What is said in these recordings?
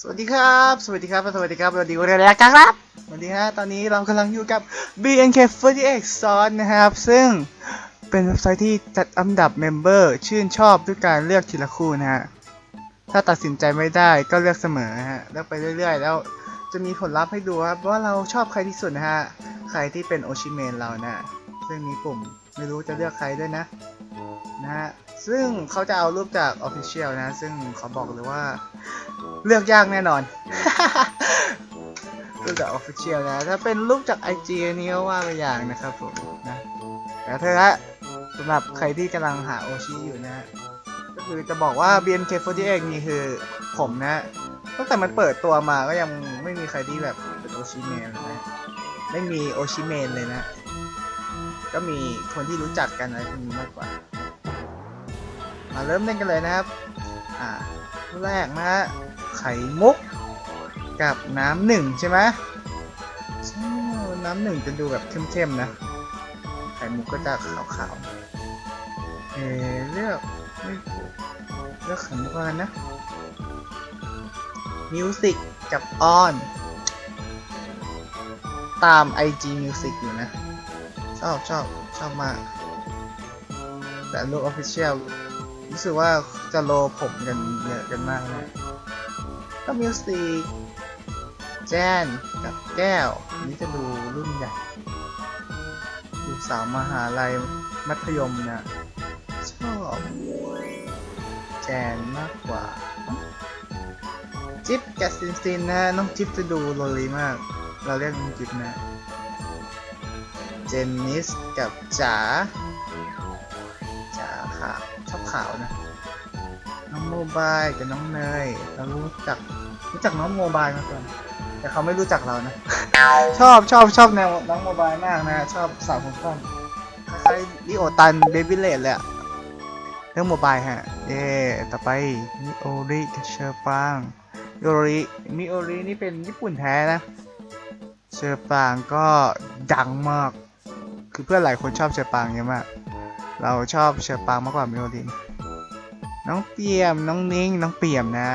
สวัสดีครับ สวัสดีครับ สวัสดีครับ สวัสดีคุณรายกครับ สวัสดีฮะ ตอนนี้เรากำลังอยู่กับ BNK48 ซอนนะครับ ซึ่งเป็นเว็บไซต์ที่จัดอันดับเมมเบอร์ชื่นชอบด้วยการเลือกทีละคู่นะฮะ ถ้าตัดสินใจไม่ได้ก็เลือกเสมอฮะ เลือกไปเรื่อย ๆ แล้วจะมีผลลัพธ์ให้ดูครับว่าเราชอบใครที่สุดนะฮะ ใครที่เป็นโอชิเมนเรานะ ซึ่งมีปุ่มไม่รู้จะเลือกใครด้วยนะ นะฮะ ซึ่งเขาจะเอารูปจาก Official นะ ซึ่งเขาบอกเลยว่า เลือกยากแน่นอน รูปจาก Official นะ ถ้าเป็นรูปจาก IG อันนี้ก็ว่าไปอย่างนะครับผมนะแต่เธอะสำหรับใครที่กำลังหาโอชิอยู่นะ ก็คือจะบอกว่า BNK48 นี่คือผมนะตั้งแต่มันเปิดตัวมาก็ยังไม่มีใครที่แบบเป็นโอชิเมนเลยนะไม่มีโอชิเมนเลยนะ ก็มีคนที่รู้จักกันอะไรพวกนี้มากกว่า มาเริ่มเล่นกันเลยนะครับ อ่าแรกนะฮะไข่มุกกับน้ำหนึ่งใช่ไหมใช่น้ำหนึ่งจะดูแบบเข้มๆนะ ไข่มุกก็จะขาวๆ เออเลือกเลือกไข่มุกอะไรนะ มิวสิกกับออน ตาม IG Music อยู่นะ ชอบชอบชอบมาก แต่ลูก Official รู้สึกว่าจะโลผมกันเยอะกันมากเลยก็มิวสิกแจนกับแก้วนนี้จะดูรุ่นใหญ่ดูสาวมหาลัยมัธยมเนะชอบแจนมากกว่า จิ๊บกับซินซินนะ น้องจิ๊บจะดูโลลีมาก เราเรียกน้องจิ๊บนะ เจนนิสกับจ๋าจ๋าขาว ชอบขาวนะ น้องโมบายกับน้องเนยเรารู้จักรู้จักน้องโมบายมาก่อนแต่เขาไม่รู้จักเรานะ ชอบชอบชอบแนวน้องโมบายมากนะ ชอบสาวผมสั้นคล้ายลิโอตันเบบี้เลดเลยอะเรื่องโมบายฮะ เย่ต่อไปมิโอริกับเชอร์ปางมิโอริมิโอรินี่เป็นญี่ปุ่นแท้นะ เชอร์ปางก็ดังมาก คือเพื่อนหลายคนชอบเชอร์ปางเยอะมาก เราชอบเชอร์ปางมากกว่ามิโอริน น้องเปียม น้องนิ้ง น้องเปียมนะ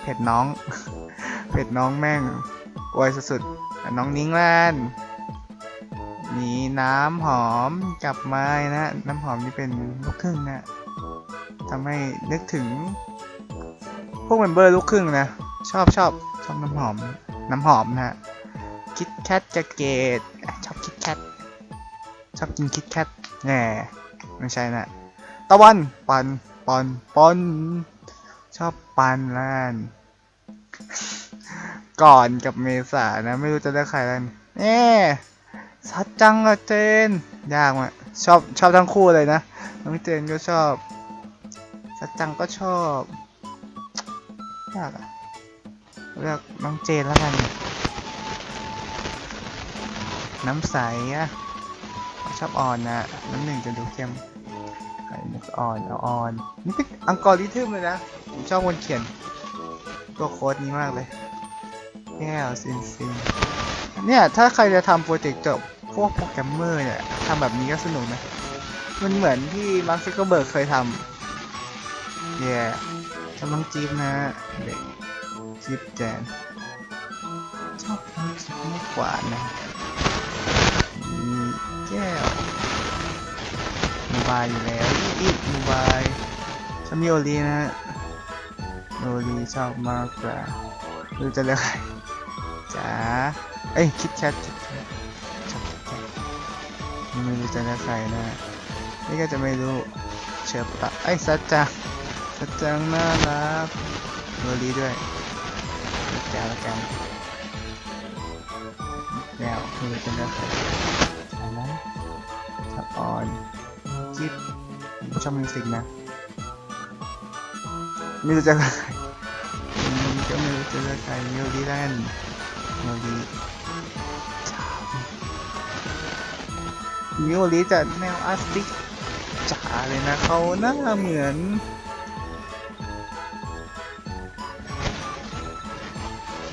เผ็ดน้อง เผ็ดน้องแม่งอวยสุดๆ น้องนิ้งแลนมีน้ำหอมกับไม้นะ น้ำหอมนี่เป็นลูกครึ่งนะทำให้นึกถึง พวกเมมเบอร์ลูกครึ่งนะ ชอบชอบชอบน้ำหอม น้ำหอมนะฮะคิดแคทจะเกตชอบคิดแคทชอบกินคิดแคท แหน่ไม่ใช่นะตะวันปันปอนปอนชอบปันล้านก่อนกับเมษานะ ไม่รู้จะได้ใครแล้วเน่ซัดจังอะเจน ยากมากชอบชอบทั้งคู่เลยนะน้องเจนก็ชอบซัดจังก็ชอบยากอะเลือกน้องเจนแล้วกัน น้ำใสอะ ชอบอ่อนนะน้ำหนึ่งจะดูเข้มไข่มุกอ่อนเอาอ่อนนี่เป็นอังกอริทึมเลยนะผมชอบคนเขียน ตัวโค้ดนี้มากเลยแก้วซินซินเนี่ย ถ้าใครจะทำโปรเจกต์จบพวกโปรแกรมเมอร์เนี่ยทำแบบนี้ก็สนุกนะ มันเหมือนที่มาร์คซักเกเบิร์กเคยทำเย่ชอบน้องจี๊บนะเด็กจี๊บแจนชอบน้องจีบมากกว่านะมี แก้วโมบายอยู่แล้วอีกโมบายชอบมิโอรีนะโอรีชอบมากกว่าดูจะเลือกใครจ๋าเอ้ยคิดแคทคิดแคทชอบคิดแคทไม่รู้จะเลือกใครนะนี่ก็จะไม่รู้เชิญปะไอ้ยสัจจังสัจจังน่ารักโอรีด้วยแก้วละกันแล้วไม่รู้จะเลือกใคร นนั้นชออนจิ๊บผมชอบมิวสิกนะม่รู้จะเลือใครมก็ม่รู้จะเลือใครเมลดีแลนด์เมลดีมิโอริจะแนวอาร์ติสจ๋าเลยนะเขาหน้าเหมือน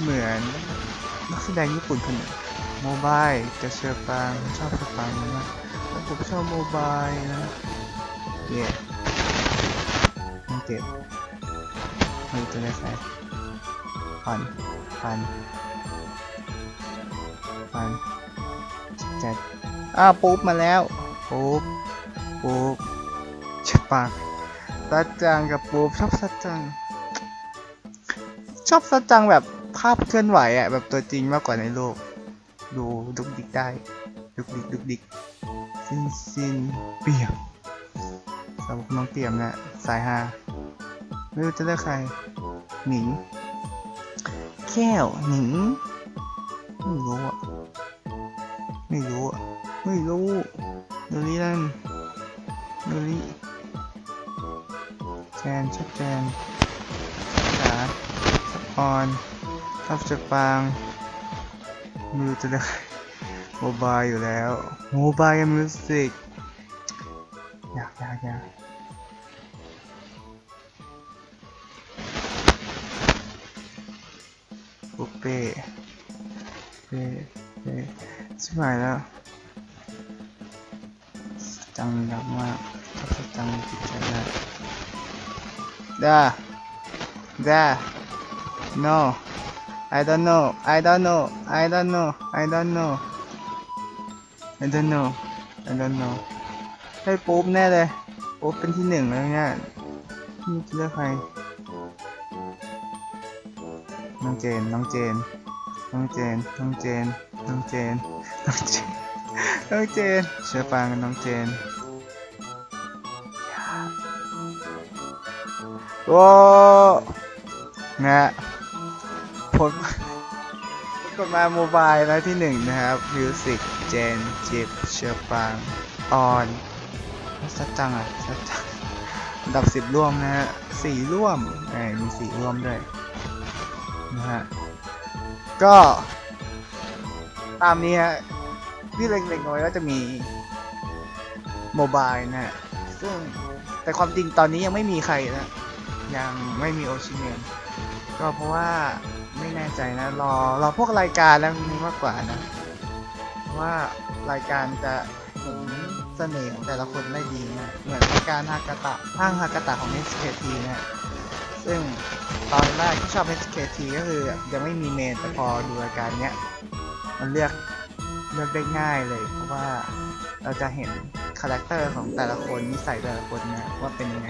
เหมือนนักแสดงญี่ปุ่นคนหนึ่ง โมบายจะเชอร์ปางชอบเชอร์ปางมากแล้วผมชอบโมบายนะเย่ยังเจ็บไม่รู้จะเลือกใครผ่อนผ่อนผ่อนเจ็ดอ้าปุ๊บมาแล้วปุ๊บปุ๊บชัดปากสัจจังกับปุ๊บชอบสัจจัง ชอบสัจจังแบบภาพเคลื่อนไหวอะแบบตัวจริงมากกว่าในโลก ดูดุกดิกได้ ดุกดิกดุกดิกซินซินเปี่ยมสาวกน้องเปี่ยมนะสายฮาไม่รู้จะเลือกใคร หนิง แก้วหนิง ไม่รู้อะ ไม่รู้อะ ไม่รู้ดูนี่นั่นดูนี่แจนชัดแจนชัดจ๋าชัดอนชับจักปาง ไม่รู้จะเลือกโมบายอยู่แล้วโมบายมิวสิกอยากอยากอยากปุ๊บเป้เป้เป้ชิบหายแล้วจังรักมากถ้าจะจังจิตใจได้ด้าด้า no I don't know I don't know I don't know I don't know I don't know I don't know ให้ปุ๊บแน่เลยปุ๊บเป็นที่หนึ่งแล้วเนี่ยนี่เลือกใครน้องเจนน้องเจนน้องเจนน้องเจนน้องเจนน้องเจนน้องเจนเชื่อฟังกับน้องเจนโว้นะ ผลกฎมาโมบายแล้วที่หนึ่งนะครับ Music Gen จิบเชือปางออนสัจจังอะสัจจังดับสิบร่วมนะฮะสี่ร่วมเอ้มีสี่ร่วมด้วยนะฮะ ก็ ตามนี้ฮะที่เล็งๆเอาไว้ก็จะมีโมบายนะฮะ ซึ่งแต่ความจริงตอนนี้ยังไม่มีใครนะ ยังไม่มีโอชิเมนก็เพราะว่า แน่ใจนะ รอรอพวกรายการแล้วนี้มากกว่านะ ว่ารายการจะเห็นเสน่ห์ของแต่ละคนได้ดีนะ เหมือนรายการฮากาตะห้างฮากาตะของ SKT นะ ซึ่งตอนแรกที่ชอบ SKT ก็คือยังไม่มีเมนแต่พอดูรายการเนี้ย มันเลือกเลือกได้ง่ายเลย เพราะว่าเราจะเห็นคาแรคเตอร์ของแต่ละคนนิสัยแต่ละคนเนะว่าเป็นยังไง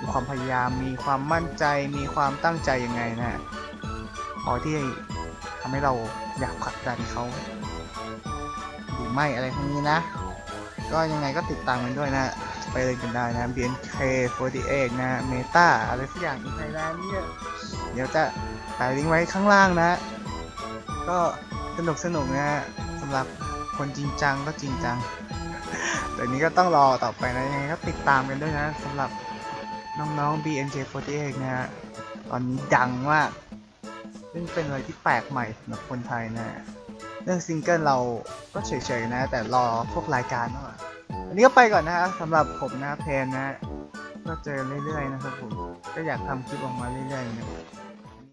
มีความพยายามมีความมั่นใจมีความตั้งใจยังไงนะ พอที่ทำให้เราอยากผลักดันเขาหรือไม่อะไรพวกนี้นะ ก็ยังไงก็ติดตามกันด้วยนะ ไปเลยกันได้นะ BNK48 นะเมตาอะไรสักอย่างในไทยแลนเนี่ยเดี๋ยวจะใส่ลิงก์ไว้ข้างล่างนะ ก็สนุกสนุกนะสำหรับคนจริงจังก็จริงจังแต่นี้ก็ต้องรอต่อไปนะยังไงก็ติดตามกันด้วยนะสำหรับน้องๆ BNJ48 นะฮะตอนนี้ดังมาก ซึ่งเป็นอะไรที่แปลกใหม่สำหรับคนไทยนะ เรื่องซิงเกิลเราก็เฉยๆนะ แต่รอพวกรายการมากกว่าอันนี้ก็ไปก่อนนะฮะสำหรับผมนะเพนนะ ก็เจอเรื่อยๆนะครับผม ก็อยากทำคลิปออกมาเรื่อยๆนะ